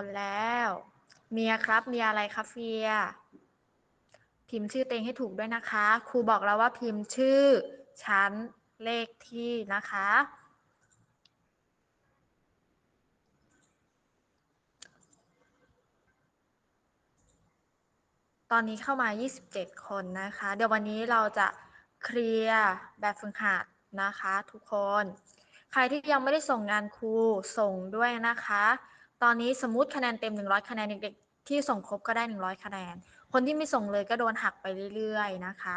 คนแล้ว เมียครับเมียอะไรครับเฟีย พิมพ์ชื่อเต็งให้ถูกด้วยนะคะ ครูบอกแล้วว่าพิมพ์ชื่อ ชั้นเลขที่นะคะ ตอนนี้เข้ามา 27 คนนะคะ เดี๋ยววันนี้เราจะเคลียร์แบบฝึกหัดนะคะ ทุกคน ใครที่ยังไม่ได้ส่งงานครูส่งด้วยนะคะ ตอนนี้สมมติคะแนนเต็ม 100 คะแนนเด็กๆที่ส่งครบก็ได้ 100 คะแนน คนที่ไม่ส่งเลยก็โดนหักไปเรื่อยๆนะคะ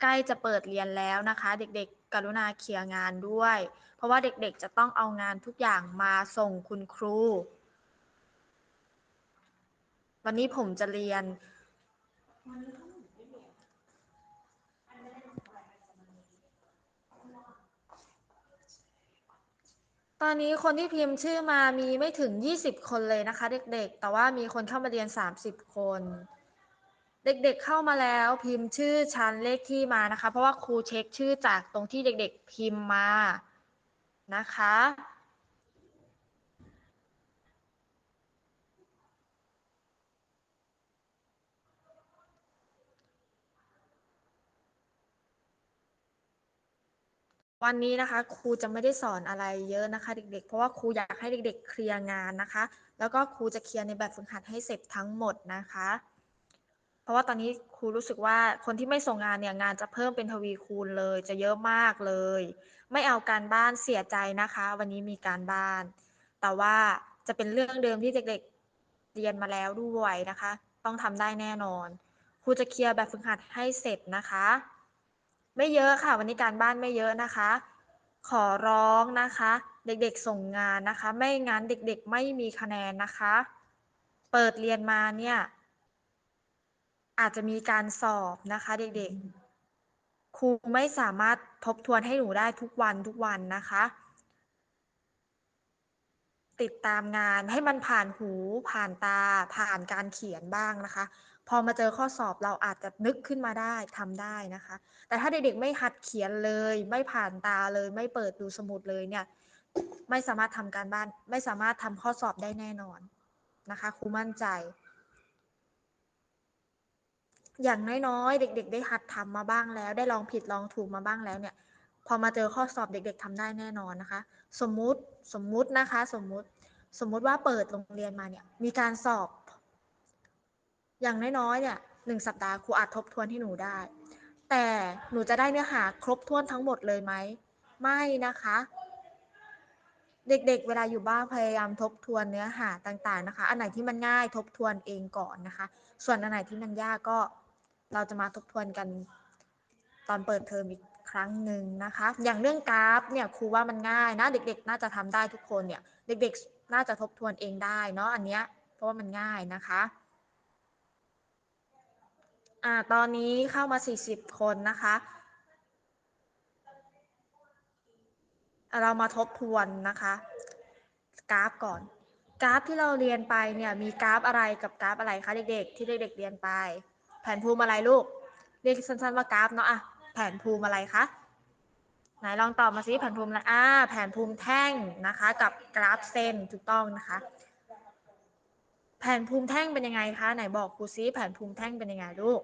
ใกล้จะเปิดเรียนแล้วนะคะ เด็กๆ กรุณาเคลียร์งานด้วย เพราะว่าเด็กๆ จะต้องเอางานทุกอย่างมาส่งคุณครู วันนี้ผมจะเรียน ตอนนี้คนที่พิมพ์ชื่อมามีไม่ถึงยี่สิบคนเลยนะคะ เด็กๆ แต่ว่ามีคนเข้ามาเรียนสามสิบคน เด็กๆเข้ามาแล้วพิมพ์ชื่อชั้นเลขที่มานะคะ เพราะว่าครูเช็คชื่อจากตรงที่เด็กๆพิมพ์มานะคะ วันนี้นะคะครูจะไม่ได้สอนอะไรเยอะนะคะ เด็กๆ เพราะว่าครูอยากให้เด็ก ๆ เคลียร์งานนะคะ แล้วก็ครูจะเคลียร์ในแบบฝึกหัดให้เสร็จทั้งหมดนะคะ เพราะว่าตอนนี้ครูรู้สึกว่าคนที่ไม่ส่งงานเนี่ยงานจะเพิ่มเป็นทวีคูณเลย จะเยอะมากเลย ไม่เอาการบ้านเสียใจนะคะ วันนี้มีการบ้าน แต่ว่าจะเป็นเรื่องเดิมที่เด็กๆเรียนมาแล้วด้วยนะคะ ต้องทำได้แน่นอนครูจะเคลียร์แบบฝึกหัดให้เสร็จนะคะ ไม่เยอะค่ะ วันนี้การบ้านไม่เยอะนะคะ ขอร้องนะคะ เด็กๆส่งงานนะคะ ไม่งั้นเด็กๆไม่มีคะแนนนะคะ เปิดเรียนมาเนี่ยอาจจะมีการสอบนะคะ เด็กๆ ครูไม่สามารถทบทวนให้หนูได้ทุกวันทุกวันนะคะ ติดตามงานให้มันผ่านหูผ่านตาผ่านการเขียนบ้างนะคะ พอมาเจอข้อสอบเราอาจจะนึกขึ้นมาได้ทำได้นะคะ แต่ถ้าเด็กๆไม่หัดเขียนเลย ไม่ผ่านตาเลย ไม่เปิดดูสมุดเลยเนี่ยไม่สามารถทำการบ้านไม่สามารถทำข้อสอบได้แน่นอนนะคะครูมั่นใจ อย่างน้อยๆ เด็ก ๆ ได้หัดทำมาบ้างแล้ว ได้ลองผิดลองถูกมาบ้างแล้วเนี่ยพอมาเจอข้อสอบเด็ก ๆทำได้แน่นอนนะคะ สมมุติสมมุตินะคะ สมมุติสมมุติว่าเปิดโรงเรียนมาเนี่ยมีการสอบ อย่างน้อยๆเนี่ยหนึ่งสัปดาห์ครูอาจทบทวนให้หนูได้ แต่หนูจะได้เนื้อหาครบถ้วนทั้งหมดเลยไหม ไม่นะคะ เด็กๆเวลาอยู่บ้านพยายามทบทวนเนื้อหาต่างๆนะคะ อันไหนที่มันง่ายทบทวนเองก่อนนะคะ ส่วนอันไหนที่มันยากก็เราจะมาทบทวนกันตอนเปิดเทอมอีกครั้งหนึ่งนะคะ อย่างเรื่องกราฟเนี่ยครูว่ามันง่ายนะ เด็ก ๆ น่าจะทำได้ทุกคนเนี่ย เด็ก ๆ น่าจะทบทวนเองได้เนาะอันเนี้ยเพราะว่ามันง่ายนะคะ อ่า ตอนนี้เข้ามา 40 คนนะคะ เรามาทบทวนนะคะ กราฟก่อน กราฟที่เราเรียนไปเนี่ย มีกราฟอะไรกับกราฟอะไรคะเด็กๆ ที่เด็กๆเรียนไป แผนภูมิอะไรลูก เรียกสั้นๆว่ากราฟเนาะอะแผนภูมิอะไรคะ ไหนลองตอบมาซิแผนภูมิอะไรอ่า แผนภูมิแท่งนะคะ กับกราฟเส้นถูกต้องนะคะแผนภูมิแท่งเป็นยังไงคะ ไหนบอกครูซิแผนภูมิแท่งเป็นยังไงลูก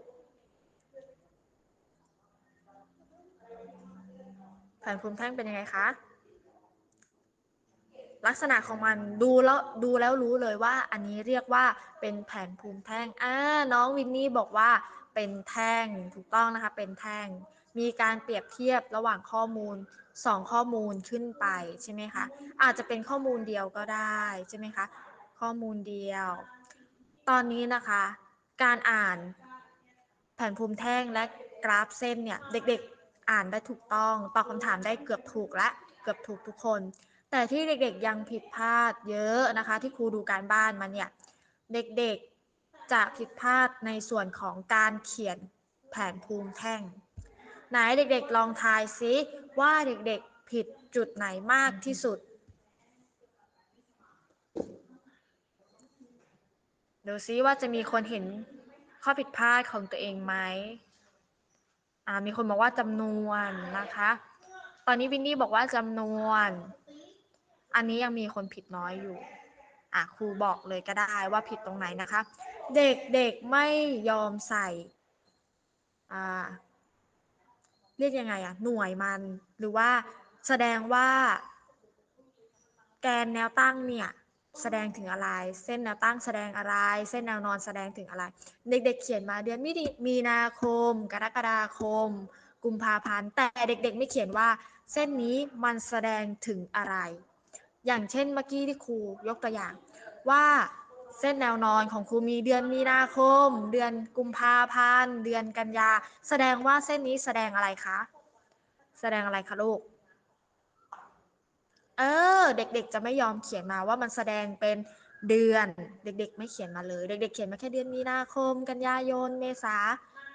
แผนภูมิแท่งเป็นยังไงคะ ลักษณะของมันดูแล้วดูแล้วรู้เลยว่า อันนี้เรียกว่าเป็นแผนภูมิแท่งอ่าน้องวินนี่บอกว่าเป็นแท่งถูกต้องนะคะ เป็นแท่ง มีการเปรียบเทียบระหว่างข้อมูล 2 ข้อมูลขึ้นไปใช่ไหมคะ อาจจะเป็นข้อมูลเดียวก็ได้ใช่ไหมคะ ข้อมูลเดียว ตอนนี้นะคะ การอ่านแผนภูมิแท่งและกราฟเส้นเนี่ย เด็กๆ อ่านได้ถูกต้อง ตอบคำถามได้เกือบถูกและ เกือบถูกทุกคน แต่ที่เด็กๆยังผิดพลาดเยอะนะคะ ที่ครูดูการบ้านมาเนี่ย เด็กๆจะผิดพลาดในส่วนของการเขียนแผนภูมิแท่ง ไหนเด็กๆลองทายซิว่าเด็กๆผิดจุดไหนมากที่สุด ดูซิว่าจะมีคนเห็นข้อผิดพลาดของตัวเองไหม อ่ามีคนบอกว่าจำนวนนะคะ ตอนนี้วินนี่บอกว่าจำนวน อันนี้ยังมีคนผิดน้อยอยู่ อะครูบอกเลยก็ได้ว่าผิดตรงไหนนะคะ เด็กๆไม่ยอมใส่ อ่า เรียกยังไงอะหน่วยมัน หรือว่าแสดงว่า แกนแนวตั้งเนี่ย แสดงถึงอะไร เส้นแนวตั้งแสดงอะไร เส้นแนวนอนแสดงถึงอะไร เด็กๆ เขียนมาเดือนมิถุมีนาคม กรกฎาคม กุมภาพันธ์ แต่เด็กๆ ไม่เขียนว่า เส้นนี้มันแสดงถึงอะไร อย่างเช่นเมื่อกี้ที่ครูยกตัวอย่าง ว่าเส้นแนวนอนของครูมีเดือนมีนาคม เดือนกุมภาพันธ์ เดือนกันยา แสดงว่าเส้นนี้แสดงอะไรคะ แสดงอะไรคะลูก เออ เด็กๆ จะไม่ยอมเขียนมาว่ามันแสดงเป็นเดือน เด็ก ๆ ไม่เขียนมาเลย เด็ก ๆ เขียนมาแค่เดือนมีนาคม กันยายน เมษา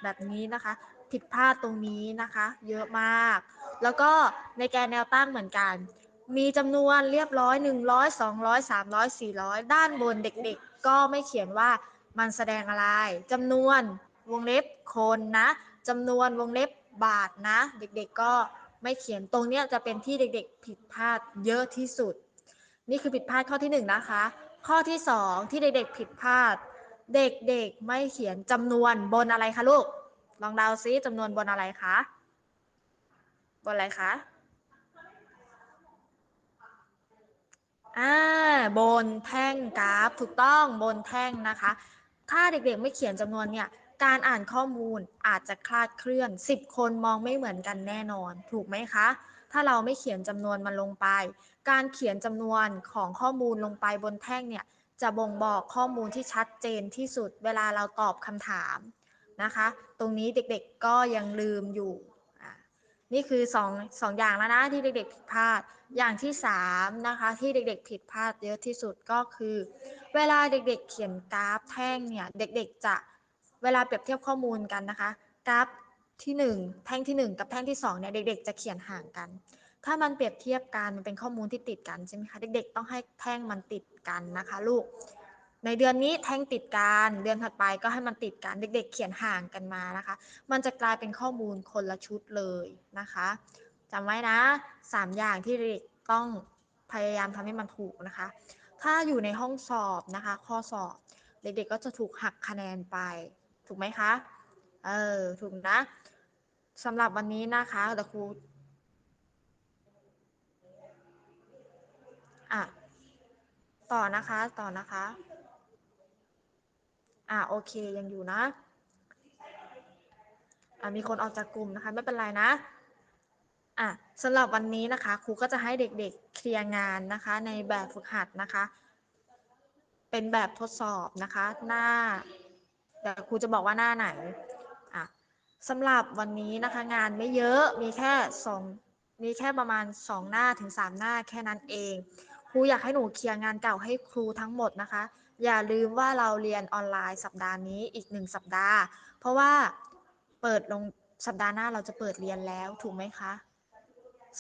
แบบนี้นะคะ ผิดพลาดตรงนี้นะคะ เยอะมาก แล้วก็ในแกนแนวตั้งเหมือนกัน มีจำนวนเรียบร้อย 100 200 300 400 ด้านบนเด็ก ๆ ก็ไม่เขียนว่ามันแสดงอะไรจำนวนวงเล็บคนนะจำนวนวงเล็บบาทนะ เด็กๆก็ ไม่เขียนตรงเนี้ยจะเป็นที่เด็กๆ ผิดพลาดเยอะที่สุด นี่คือผิดพลาดข้อที่หนึ่งนะคะ ข้อที่สองที่เด็กๆผิดพลาด เด็กๆไม่เขียนจำนวนบนอะไรคะลูก ลองเดาซิจำนวนบนอะไรคะบนอะไรคะอ่าบนแท่งกราฟถูกต้องบนแท่งนะคะ ถ้าเด็กๆไม่เขียนจำนวนเนี่ย การอ่านข้อมูลอาจจะคลาดเคลื่อน 10 คนมองไม่เหมือนกันแน่นอน ถูกไหมคะ ถ้าเราไม่เขียนจำนวนมันลงไป การเขียนจำนวนของข้อมูลลงไปบนแท่งเนี่ย จะบ่งบอกข้อมูลที่ชัดเจนที่สุดเวลาเราตอบคำถามนะคะ ตรงนี้เด็กๆก็ยังลืมอยู่ นี่คือ2อสองอย่างแล้วนะที่เด็กๆผิดพลาด อย่างที่3นะคะที่เด็กๆผิดพลาดเยอะที่สุดก็คือ เวลาเด็กๆเขียนกราฟแท่งเนี่ยเด็กๆจะ เวลาเปรียบเทียบข้อมูลกันนะคะ กราฟที่ 1 แท่งที่ 1 กับแท่งที่2เนี่ยเด็ก ๆ จะเขียนห่างกัน ถ้ามันเปรียบเทียบกันมันเป็นข้อมูลที่ติดกันใช่ไหมคะเด็ก ๆ ต้องให้แท่งมันติดกันนะคะลูก ในเดือนนี้แท่งติดกันเดือนถัดไปก็ให้มันติดกันเด็ก ๆ เขียนห่างกันมานะคะ มันจะกลายเป็นข้อมูลคนละชุดเลยนะคะจำไว้นะ 3 อย่างที่เด็กต้องพยายามทำให้มันถูกนะคะ ถ้าอยู่ในห้องสอบนะคะ ข้อสอบเด็กๆก็จะถูกหักคะแนนไป ถูกไหมคะ เออ ถูกนะสำหรับวันนี้นะคะเดี๋ยวครูอะต่อนะคะต่อนะคะ อะโอเคยังอยู่นะอะมีคนออกจากกลุ่มนะคะ ไม่เป็นไรนะอะสำหรับวันนี้นะคะครูก็จะให้เด็กๆเคลียร์งานนะคะ ในแบบฝึกหัดนะคะ เป็นแบบทดสอบนะคะ หน้า เดี๋ยวครูจะบอกว่าหน้าไหนอะสำหรับวันนี้นะคะงานไม่เยอะมีแค่สองมีแค่ประมาณ 2 หน้าถึง 3 หน้าแค่นั้นเอง ครูอยากให้หนูเคลียร์งานเก่าให้ครูทั้งหมดนะคะ อย่าลืมว่าเราเรียนออนไลน์สัปดาห์นี้อีกหนึ่งสัปดาห์ เพราะว่าเปิดลงสัปดาห์หน้าเราจะเปิดเรียนแล้วถูกไหมคะ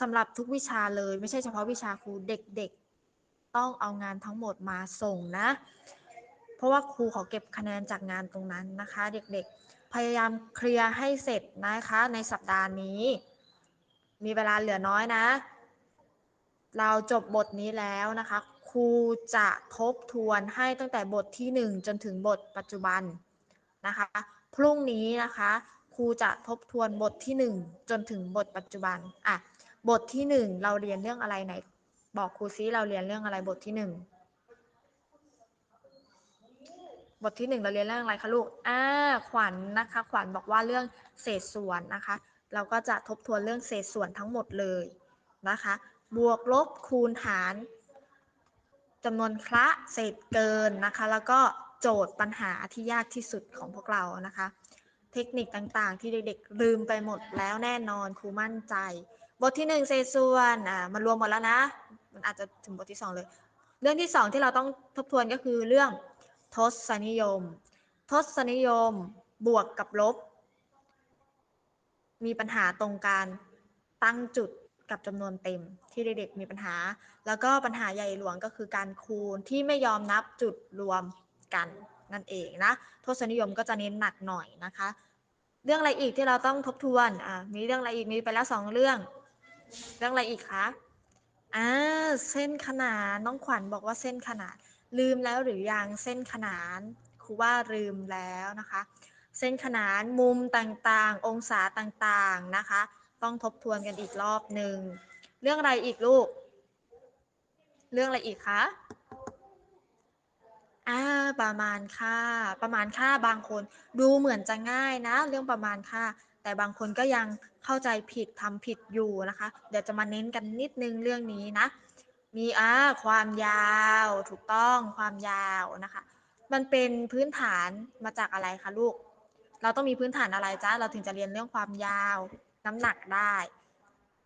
สำหรับทุกวิชาเลยไม่ใช่เฉพาะวิชาครูเด็กๆ ต้องเอางานทั้งหมดมาส่งนะ เพราะว่าครูขอเก็บคะแนนจากงานตรงนั้นนะคะ เด็กๆ พยายามเคลียร์ให้เสร็จนะคะ ในสัปดาห์นี้ มีเวลาเหลือน้อยนะ เราจบบทนี้แล้วนะคะ ครูจะทบทวนให้ตั้งแต่บทที่ 1 จนถึงบทปัจจุบันนะคะ พรุ่งนี้นะคะครูจะทบทวนบทที่ 1 จนถึงบทปัจจุบันอะบทที่ 1 เราเรียนเรื่องอะไรไหน บอกครูซิเราเรียนเรื่องอะไรบทที่ 1 บทที่1เราเรียนเรื่องอะไรคะลูก อ่า ขวัญนนะคะ ขวัญบอกว่าเรื่องเศษส่วนนะคะ เราก็จะทบทวนเรื่องเศษส่วนทั้งหมดเลยนะคะ บวกลบคูณหารจำนวนคละเศษเกินนะคะ แล้วก็โจทย์ปัญหาที่ยากที่สุดของพวกเรานะคะ เทคนิคต่างๆ ที่เด็กๆลืมไปหมดแล้วแน่นอนครูมั่นใจ บทที่1เศษส่วนอ่ามันรวมหมดแล้วนะ มันอาจจะถึงบทที่ 2 เลย เรื่องที่ 2 ที่เราต้องทบทวนก็คือเรื่อง ทศนิยม ทศนิยม บวกกับลบ มีปัญหาตรงการตั้งจุดกับจำนวนเต็มที่เด็กๆมีปัญหา แล้วก็ปัญหาใหญ่หลวงก็คือการคูณที่ไม่ยอมนับจุดรวมกันนั่นเองนะทศนิยมก็จะเน้นหนักหน่อยนะคะ เรื่องอะไรอีกที่เราต้องทบทวนอ่ามีเรื่องอะไรอีกมีไปแล้วสองเรื่อง เรื่องอะไรอีกคะอ่าเส้นขนานน้องขวัญบอกว่าเส้นขนาน ลืมแล้วหรือยังเส้นขนานครูว่าลืมแล้วนะคะ เส้นขนานมุมต่างๆ องศาต่างๆนะคะ ต้องทบทวนกันอีกรอบหนึ่งเรื่องอะไรอีกลูก เรื่องอะไรอีกคะอ่าประมาณค่า ประมาณค่าบางคนดูเหมือนจะง่ายนะ เรื่องประมาณค่า แต่บางคนก็ยังเข้าใจผิดทำผิดอยู่นะคะ เดี๋ยวจะมาเน้นกันนิดนึงเรื่องนี้นะ มีอ่าความยาวถูกต้องความยาวนะคะ มันเป็นพื้นฐานมาจากอะไรคะลูก เราต้องมีพื้นฐานอะไรจ้าเราถึงจะเรียนเรื่องความยาว น้ำหนักได้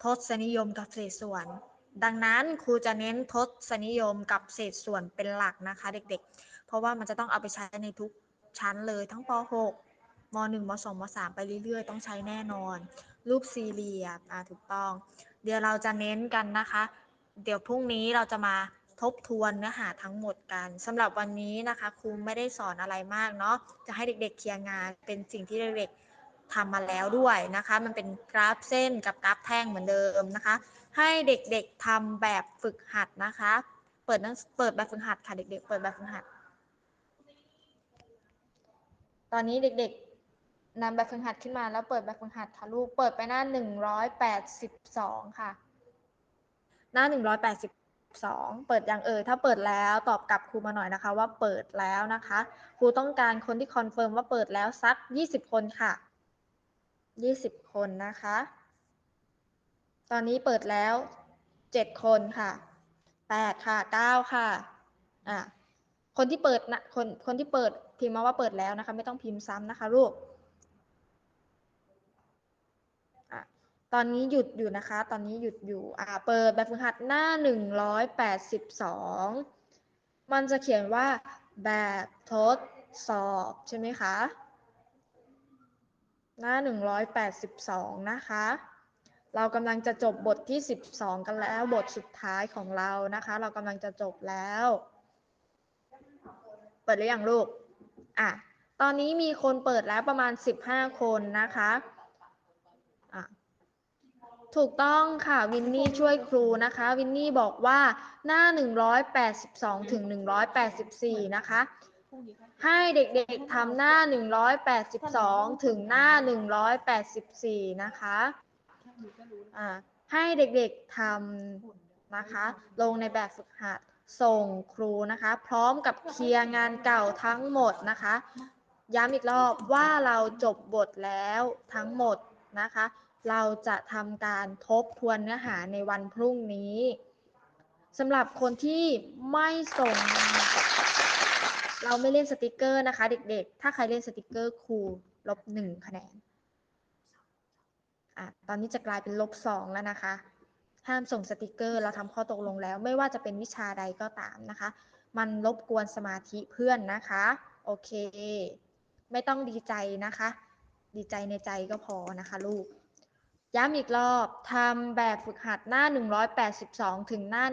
ทศนิยมกับเศษส่วน ดังนั้นครูจะเน้นทศนิยมกับเศษส่วนเป็นหลักนะคะ เด็กๆ เพราะว่ามันจะต้องเอาไปใช้ในทุกชั้นเลยทั้งป .6 ม .1 ม .2 ม .3 ไปเรื่อยๆ ต้องใช้แน่นอน รูปสี่เหลี่ยมอ่าถูกต้อง เดี๋ยวเราจะเน้นกันนะคะ เดี๋ยวพรุ่งนี้เราจะมาทบทวนเนื้อหาทั้งหมดกันสำหรับวันนี้นะคะครูไม่ได้สอนอะไรมากเนาะจะให้เด็ก ๆ เคลียร์งานเป็นสิ่งที่เด็กๆทำมาแล้วด้วยนะคะ มันเป็นกราฟเส้นกับกราฟแท่งเหมือนเดิมนะคะ ให้เด็กๆทำแบบฝึกหัดนะคะ เปิดนังเปิดแบบฝึกหัดค่ะเด็ก ๆ เปิดแบบฝึกหัด ตอนนี้เด็กๆนำแบบฝึกหัดขึ้นมาแล้วเปิดแบบฝึกหัดค่ะลูกเปิดไปหน้าหนึ่งร้อยแปดสิบสองค่ะ หน้าหนึ่งร้อยแปดสิบสองเปิดยังเอ่ยถ้าเปิดแล้วตอบกลับครูมาหน่อยนะคะ ว่าเปิดแล้วนะคะครูต้องการคนที่คอนเฟิร์มว่าเปิดแล้วสักยี่สิบคนค่ะยี่สิบคนนะคะ ตอนนี้เปิดแล้วเจ็ดคนค่ะแปดค่ะเก้าค่ะอะคนที่เปิดนะคนคนที่เปิดพิมพ์มาว่าเปิดแล้วนะคะ ไม่ต้องพิมพ์ซ้ำนะคะลูกอะ ตอนนี้หยุดอยู่นะคะ ตอนนี้หยุดอยู่ อ่า เปิดแบบฝึกหัดหน้าหนึ่งร้อยแปดสิบสองมันจะเขียนว่าแบบทดสอบใช่ไหมคะ หน้าหนึ่งร้อยแปดสิบสองนะคะ เรากำลังจะจบบทที่สิบสองกันแล้ว บทสุดท้ายของเรานะคะ เรากำลังจะจบแล้ว เปิดหรือยังลูก อะ ตอนนี้มีคนเปิดแล้วประมาณสิบห้าคนนะคะ ถูกต้องค่ะ วินนี่ช่วยครูนะคะ วินนี่บอกว่าหน้า 182 ถึง 184 นะคะ ให้เด็กๆทำหน้า 182 ถึงหน้า 184 นะคะอ่าให้เด็กๆทำนะคะ ลงในแบบฝึกหัดส่งครูนะคะ พร้อมกับเคลียร์งานเก่าทั้งหมดนะคะ ย้ำอีกรอบว่าเราจบบทแล้วทั้งหมดนะคะ เราจะทำการทบทวนเนื้อหาในวันพรุ่งนี้สำหรับคนที่ไม่ส่ง เราไม่เล่นสติกเกอร์นะคะ เด็กๆ ถ้าใครเล่นสติกเกอร์ครูลบหนึ่งคะแนนอะตอนนี้จะกลายเป็นลบสองแล้วนะคะ ห้ามส่งสติกเกอร์เราทำข้อตกลงแล้ว ไม่ว่าจะเป็นวิชาใดก็ตามนะคะ มันรบกวนสมาธิเพื่อนนะคะ โอเค ไม่ต้องดีใจนะคะ ดีใจในใจก็พอนะคะลูก ย้ำอีกรอบทำแบบฝึกหัดหน้า 182 ถึงหน้า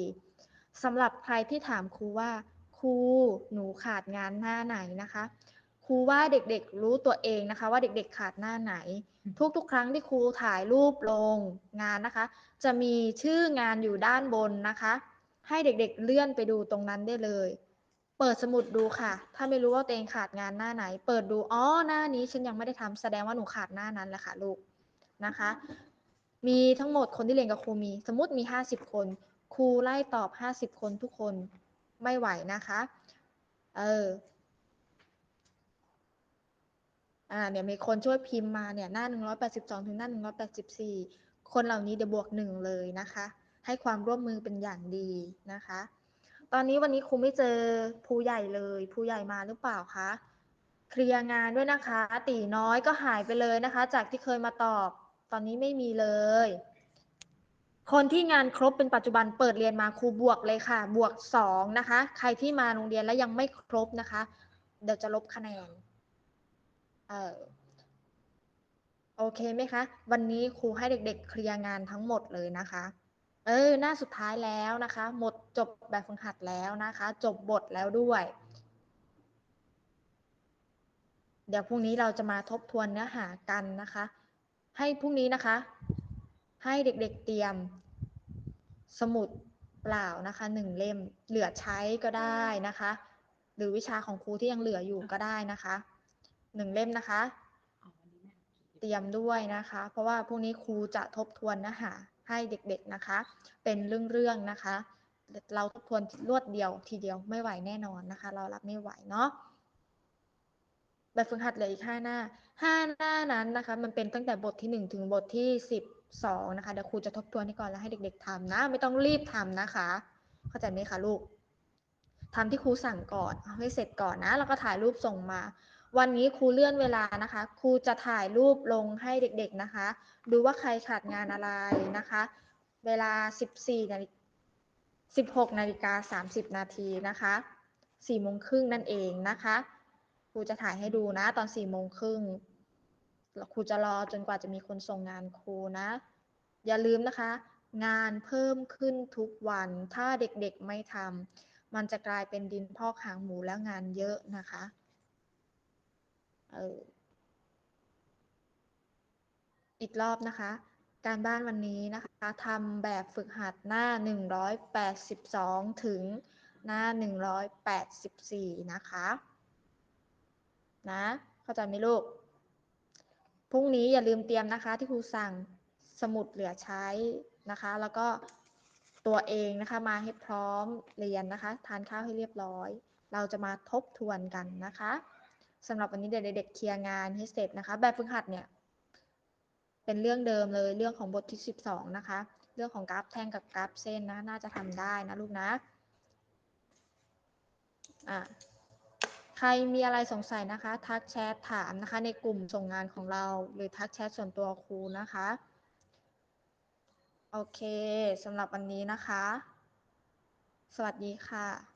184สำหรับใครที่ถามครูว่า ครูหนูขาดงานหน้าไหนนะคะครูว่าเด็กๆรู้ตัวเองนะคะ ว่าเด็กๆขาดหน้าไหน ทุกๆ ครั้งที่ครูถ่ายรูปลงงานนะคะ จะมีชื่องานอยู่ด้านบนนะคะ ให้เด็กๆเลื่อนไปดูตรงนั้นได้เลย เปิดสมุดดูค่ะ ถ้าไม่รู้ว่าตัวเองขาดงานหน้าไหน เปิดดูอ๋อหน้านี้ฉันยังไม่ได้ทำแสดงว่าหนูขาดหน้านั้นแหละค่ะลูก นะคะ มีทั้งหมดคนที่เรียนกับครูมี สมมติมี 50 คน ครูไล่ตอบ 50 คนทุกคนไม่ไหวนะคะ เอออ่าเนี่ยมีคนช่วยพิมพ์มาเนี่ยหน้า 182 ถึงหน้า 184 คนเหล่านี้เดี๋ยวบวกหนึ่งเลยนะคะ ให้ความร่วมมือเป็นอย่างดีนะคะ ตอนนี้วันนี้ครูไม่เจอผู้ใหญ่เลยผู้ใหญ่มาหรือเปล่าคะเคลียร์งานด้วยนะคะ ตีน้อยก็หายไปเลยนะคะ จากที่เคยมาตอบ ตอนนี้ไม่มีเลย คนที่งานครบเป็นปัจจุบันเปิดเรียนมาครูบวกเลยค่ะ บวกสองนะคะ ใครที่มาโรงเรียนแล้วยังไม่ครบนะคะ เดี๋ยวจะลบคะแนน เออโอเคไหมคะ วันนี้ครูให้เด็ก ๆ เคลียร์งานทั้งหมดเลยนะคะ เออ หน้าสุดท้ายแล้วนะคะ หมดจบแบบฝึกหัดแล้วนะคะ จบบทแล้วด้วย เดี๋ยวพรุ่งนี้เราจะมาทบทวนเนื้อหากันนะคะ ให้พรุ่งนี้นะคะ ให้เด็กๆเตรียม สมุดเปล่านะคะหนึ่งเล่มเหลือใช้ก็ได้นะคะ หรือวิชาของครูที่ยังเหลืออยู่ก็ได้นะคะหนึ่งเล่มนะคะ เตรียมด้วยนะคะ เพราะว่าพรุ่งนี้ครูจะทบทวนเนื้อหาให้เด็กๆนะคะ เป็นเรื่องๆนะคะ เราทบทวนรวดเดียวทีเดียวไม่ไหวแน่นอนนะคะ เรารับไม่ไหวเนาะ แบบฝึกหัดเหลืออีกห้าหน้าห้าหน้านั้นนะคะ มันเป็นตั้งแต่บทที่หนึ่งถึงบทที่สิบสองนะคะเดี๋ยวครูจะทบทวนให้ก่อนแล้วให้เด็ก ๆทำนะ ไม่ต้องรีบทำนะคะ เข้าใจไหมคะลูกทำที่ครูสั่งก่อนเอาให้เสร็จก่อนนะ แล้วก็ถ่ายรูปส่งมา วันนี้ครูเลื่อนเวลานะคะ ครูจะถ่ายรูปลงให้เด็ก ๆนะคะ ดูว่าใครขาดงานอะไรนะคะ เวลา 14นาฬิกา16นาฬิกา30นาทีนะคะ4โมงครึ่งนั่นเองนะคะ รูจะถ่ายให้ดูนะตอน4โมงครึ่งแล้วครูจะรอจนกว่าจะมีคนส่งงานครูนะ อย่าลืมนะคะ งานเพิ่มขึ้นทุกวัน ถ้าเด็กๆไม่ทำมันจะกลายเป็นดินพอกหางหมูแล้วงานเยอะนะคะเอออีกรอบนะคะ การบ้านวันนี้นะคะทำแบบฝึกหัดหน้า 182 ถึงหน้า 184 นะคะ นะเข้าใจไหมลูกพรุ่งนี้อย่าลืมเตรียมนะคะ ที่ครูสั่งสมุดเหลือใช้นะคะ แล้วก็ตัวเองนะคะมาให้พร้อมเรียนนะคะ ทานข้าวให้เรียบร้อย เราจะมาทบทวนกันนะคะสำหรับวันนี้เด็กๆเคลียร์งานให้เสร็จนะคะ แบบฝึกหัดเนี่ยเป็นเรื่องเดิมเลยเรื่องของบทที่ 12 นะคะ เรื่องของกราฟแท่งกับกราฟเส้นนะ น่าจะทำได้นะลูกนะ อะ รมีอะไรสงสัยนะคะ ทักแชทถามนะคะ ในกลุ่มส่งงานของเรา หรือทักแชทส่วนตัวครูนะคะ โอเคสำหรับวันนี้นะคะ สวัสดีค่ะ